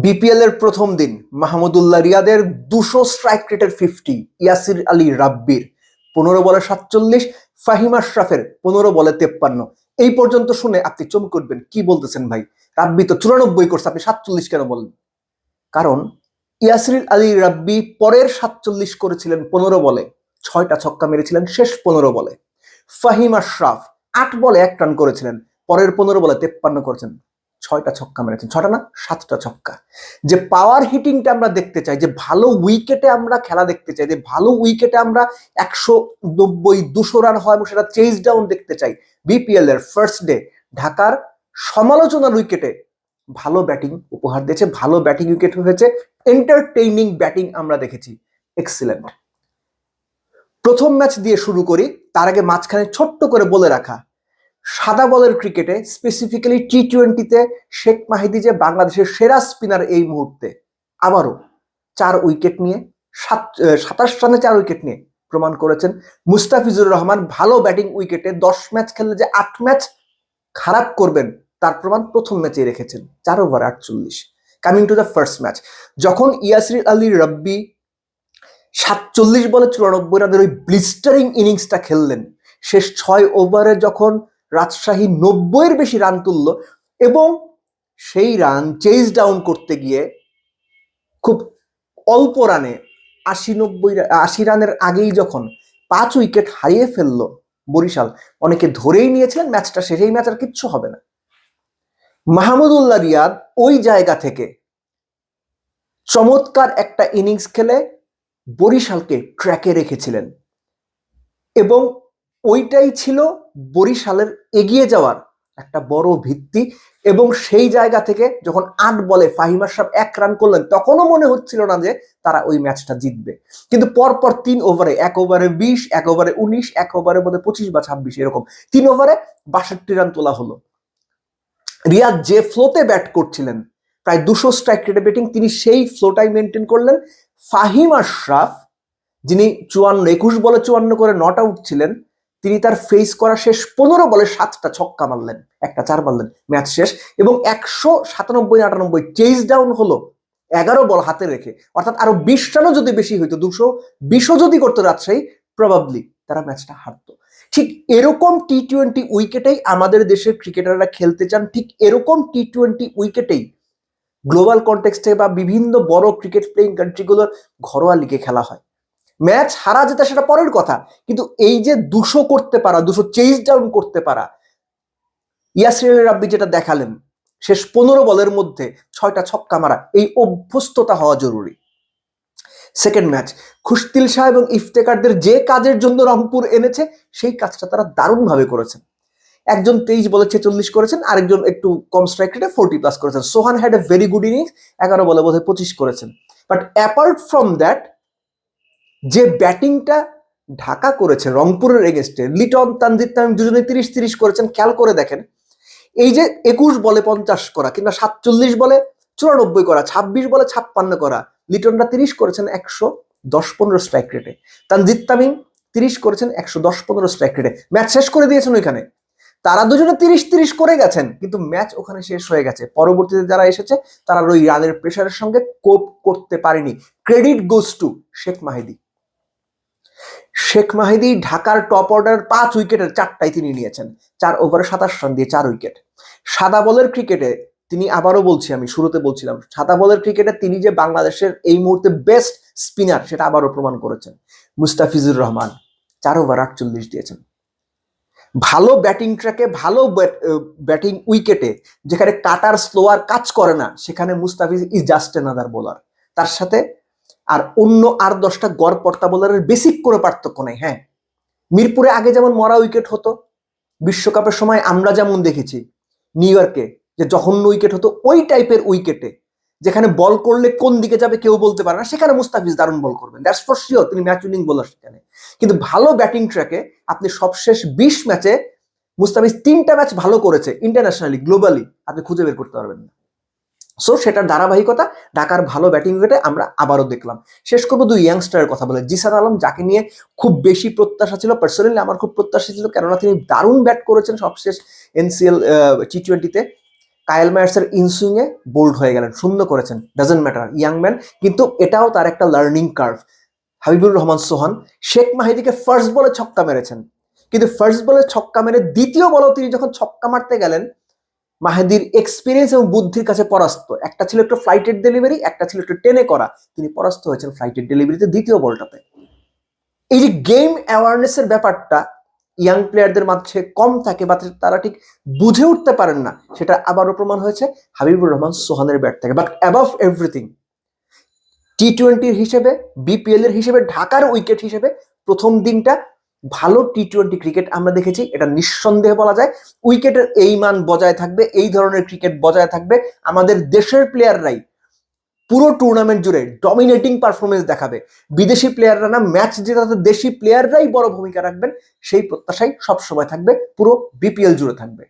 BPL এর প্রথম দিন মাহমুদুল্লাহ রিয়াদের দুশো স্ট্রাইক রেটের ফিফটি ইয়াসির আলী রাব্বির পনেরো বলে সাতচল্লিশ, ফাহিম আশরাফের পনেরো বলে তেপ্পান্ন। এই পর্যন্ত শুনে আপনি চমকে উঠবেন। কি বলতেছেন ভাই? রাব্বি তো চুরানব্বই করছে, আপনি সাতচল্লিশ কেন বলেন? কারণ ইয়াসির আলী রাব্বি পরের সাতচল্লিশ করেছিলেন পনেরো বলে, ছয়টা ছক্কা মেরেছিলেন শেষ পনেরো বলে। ফাহিম আশরাফ আট বলে এক রান করেছিলেন, পরের পনেরো বলে তেপ্পান্ন করেছেন। ছয়টা ছক্কা মেরেছেন ছটা না, সাতটা ছক্কা। যে পাওয়ার হিটিংটা আমরা দেখতে চাই, যে ভালো উইকেটে আমরা খেলা দেখতে চাই, যে ভালো উইকেটে আমরা একশো নব্বই, দুশো রান হয় এবং সেটা চেজ ডাউন দেখতে চাই। বিপিএল এর ফার্স্ট ডে ঢাকার সমালোচনার উইকেটে ভালো ব্যাটিং উপহার দিয়েছে, ভালো ব্যাটিং উইকেট হয়েছে এন্টারটেইনিং ব্যাটিং আমরা দেখেছি। এক্সিলেন্ট প্রথম ম্যাচ দিয়ে শুরু করি, তার আগে মাঝখানে ছোট্ট করে বলে রাখা সাদা বলের ক্রিকেটে স্পেসিফিক্যালি টি টোয়েন্টিতে শেখ মাহিদি যে বাংলাদেশের সেরা স্পিনার এই মুহূর্তে, আবারও চার উইকেট নিয়ে, সাত সাতাশ রানে চার উইকেট নিয়ে প্রমাণ করেছেন মুস্তাফিজুর রহমান। ভালো ব্যাটিং উইকেটে দশ ম্যাচ খেললে যে আট ম্যাচ খারাপ করবেন, তার প্রমাণ প্রথম ম্যাচে রেখেছেন, চার ওভার আটচল্লিশ। Coming to the first match যখন ইয়াসির আলী রব্বি সাতচল্লিশ বলে চুরানব্বই রানের ওই ব্লিস্টারিং ইনিংসটা খেললেন, শেষ ছয় ওভারে যখন রাজশাহী নব্বইয়ের বেশি রান তুলল এবং সেই রান চেজ ডাউন করতে গিয়ে খুব অল্প রানে আশি নব্বই আশি রানের আগেই যখন পাঁচ উইকেট হারিয়ে ফেলল বরিশাল, অনেকে ধরেই নিয়েছিলেন ম্যাচটা শেষ এই ম্যাচ আর কিচ্ছু হবে না। মাহমুদুল্লাহ রিয়াদ ওই জায়গা থেকে চমৎকার একটা ইনিংস খেলে বরিশালকে ট্র্যাকে রেখেছিলেন এবং ওইটাই ছিল বরিশালের এগিয়ে যাওয়ার একটা বড় ভিত্তি এবং সেই জায়গা থেকে যখন আট বলে ফাহিম আশরাফ এক রান করলেন, তখনও মনে হচ্ছিল না যে তারা ওই ম্যাচটা জিতবে। কিন্তু পরপর তিন ওভারে এক ওভারে বিশ, এক ওভারে উনিশ, এক ওভারে বোধ পঁচিশ বা ছাব্বিশ এরকম, তিন ওভারে বাষট্টি রান তোলা হলো। রিয়াদ যে ফ্লোতে ব্যাট করছিলেন, প্রায় দুশো স্ট্রাইক রেটে ব্যাটিং তিনি সেই ফ্লোটাই মেনটেন করলেন। ফাহিম আশরাফ, যিনি চুয়ান্ন, একুশ বলে চুয়ান্ন করে নট আউট ছিলেন তিনি তার ফেস করা শেষ পনেরো বলে সাতটা ছক্কা মারলেন, একটা চার মারলেন, ম্যাচ শেষ। এবং একশো সাতানব্বই আটানব্বই চেজ ডাউন হলো, এগারো বল হাতে রেখে। অর্থাৎ আরও বিশ রানও যদি বেশি হইতো, দুশো বিশও যদি করতো রাজশাহী প্রবাবলি তারা ম্যাচটা হারতো। ঠিক এরকম টি টোয়েন্টি উইকেটেই আমাদের দেশের ক্রিকেটাররা খেলতে চান, ঠিক এরকম টি টোয়েন্টি উইকেটেই গ্লোবাল কনটেক্সটে বা বিভিন্ন বড় ক্রিকেট প্লেইং কান্ট্রিগুলোর ঘরোয়া লিগে খেলা হয়। ম্যাচ হারা যেটা সেটা পরের কথা, কিন্তু এই যে দুশো করতে পারা, দুশো চেজ ডাউন করতে পারা ইয়াসির রাব্বি যেটা দেখালেন, শেষ পনেরো বলের মধ্যে ছয়টা ছক্কা মারা, এই অভ্যস্ততা হওয়া জরুরি। সেকেন্ড ম্যাচ খুশতিল শাহ এবং ইফতেকারদের যে কাজের জন্য রংপুর এনেছে, সেই কাজটা তারা দারুণভাবে করেছেন। একজন তেইশ বলে ছেচল্লিশ করেছেন, আরেকজন একটু কম স্ট্রাইক রেটে ফোরটি প্লাস করেছেন। Sohan had a very good innings এগারো বলে বোধহয় পঁচিশ করেছেন। বাট অ্যাপার্ট ফ্রম দ্যাট যে ব্যাটিংটা ঢাকা করেছে রংপুরের এগেনস্টে লিটন, তানজিদ, তামিম দুজনে তিরিশ তিরিশ করেছেন, খেয়াল করে দেখেন। এই যে একুশ বলে পঞ্চাশ করা কিংবা সাতচল্লিশ বলে চুরানব্বই করা, ছাব্বিশ বলে ছাপ্পান্ন করা, লিটনরা তিরিশ করেছেন একশো দশ পনেরো স্ট্রাইক রেটে তানজিদ, তামিম তিরিশ করেছেন একশো দশ পনেরো স্ট্রাইক রেটে ম্যাচ শেষ করে দিয়েছেন ওইখানে। তারা দুজনে তিরিশ তিরিশ করে গেছেন, কিন্তু ম্যাচ ওখানে শেষ হয়ে গেছে। পরবর্তীতে যারা এসেছে, তারা ওই রানের প্রেশারের সঙ্গে কোপ করতে পারেনি। Credit goes to Sheikh Mahidi. Sheikh Mahidi ঢাকার টপ অর্ডার পাঁচ উইকেটের চারটাই তিনি নিয়েছেন। চার ওভারে সাতাশ রান দিয়ে চার উইকেট সাদা বলের ক্রিকেটে তিনি আবারও বলছি, আমি শুরুতে বলছিলাম, সাদা বলের ক্রিকেটে তিনি যে বাংলাদেশের এই মুহূর্তে বেস্ট স্পিনার সেটা আবারও প্রমাণ করেছেন। মুস্তাফিজুর রহমান চার ওভার আটচল্লিশ দিয়েছেন। ভালো ব্যাটিং ট্র্যাকে ভালো ব্যাটিং উইকেটে যেখানে কাটার স্লোয়ার কাজ করে না, সেখানে Mustafiz is just another bowler তার সাথে আর অন্য আর দশটা গড় পর্তা বোলারের বেসিক কোনো পার্থক্য নেই হ্যাঁ। মিরপুরে আগে যেমন মরা উইকেট হতো, বিশ্বকাপের সময় আমরা যেমন দেখেছি নিউ ইয়র্কে যে জঘন্য উইকেট হতো ওই টাইপের উইকেটে যেখানে বল করলে কোন দিকে যাবে কেউ বলতে পারে না, সেখানে মুস্তাফিজ দারুণ বল করবেন। দ্যাটস ফর শিওর তিনি ম্যাচ উইনিং বোলার সেখানে। কিন্তু ভালো ব্যাটিং ট্র্যাকে আপনি সবশেষ বিশ ম্যাচে মুস্তাফিজ তিনটা ম্যাচ ভালো করেছে ইন্টারন্যাশনালি গ্লোবালি আপনি খুঁজে বের করতে পারবেন না। সো সেটার ধারাবাহিকতা ঢাকার ভালো ব্যাটিং উইকেটে আমরা আবারও দেখলাম। শেষ করব দুই ইয়াংস্টারের কথা বলে। জিসান আলম, যাকে নিয়ে খুব বেশি প্রত্যাশা ছিল পার্সোনালি আমার খুব প্রত্যাশা ছিল, কেননা তিনি দারুণ ব্যাট করেছেন সবশেষ এনসিএল টি টোয়েন্টিতে কায়েল মায়ার্সের ইনসুইংয়ে বোল্ড হয়ে গেলেন, শূন্য করেছেন। ডাজেন্ট ম্যাটার ইয়াং ম্যান কিন্তু এটাও তার একটা লার্নিং কার্ভ হাবিবুর রহমান, সোহান, শেখ মাহিদিকে ফার্স্ট বলে ছক্কা মেরেছেন। কিন্তু ফার্স্ট বলে ছক্কা মেরে দ্বিতীয় বলেও তিনি যখন ছক্কা মারতে গেলেন মাহেদির এক্সপিরিয়েন্স এবং বুদ্ধির কাছে পরাস্ত। একটা ছিল একটু ফ্লাইটের ডেলিভারি একটা ছিল একটু টেনে করা। তিনি পরাস্ত হয়েছেন ফ্লাইটের ডেলিভারিতে দ্বিতীয় বলটাতে। এই যে গেম অ্যাওয়ারনেসের ব্যাপারটা ইয়াং প্লেয়ারদের মাঝে কম থাকে বা তারা ঠিক বুঝে উঠতে পারেন না, সেটা আবারও প্রমাণ হয়েছে হাবিবুর রহমান, সোহানের ব্যাট থেকে। বাট অ্যাবাভ এভরিথিং টি টোয়েন্টির হিসেবে বিপিএল এর হিসেবে, ঢাকার উইকেট হিসেবে প্রথম দিনটা ভালো টি টোয়েন্টি ক্রিকেট আমরা দেখেছি, এটা নিঃসন্দেহে বলা যায়। উইকেটের এই মান বজায় থাকবে, এই ধরনের ক্রিকেট বজায় থাকবে। আমাদের দেশের প্লেয়াররাই পুরো টুর্নামেন্ট জুড়ে ডমিনেটিং পারফরমেন্স দেখাবে। বিদেশি প্লেয়াররা না ম্যাচ জেতাতে দেশি প্লেয়াররাই বড় ভূমিকা রাখবেন, সেই প্রত্যাশাই সবসময় থাকবে, পুরো বিপিএল জুড়ে থাকবে।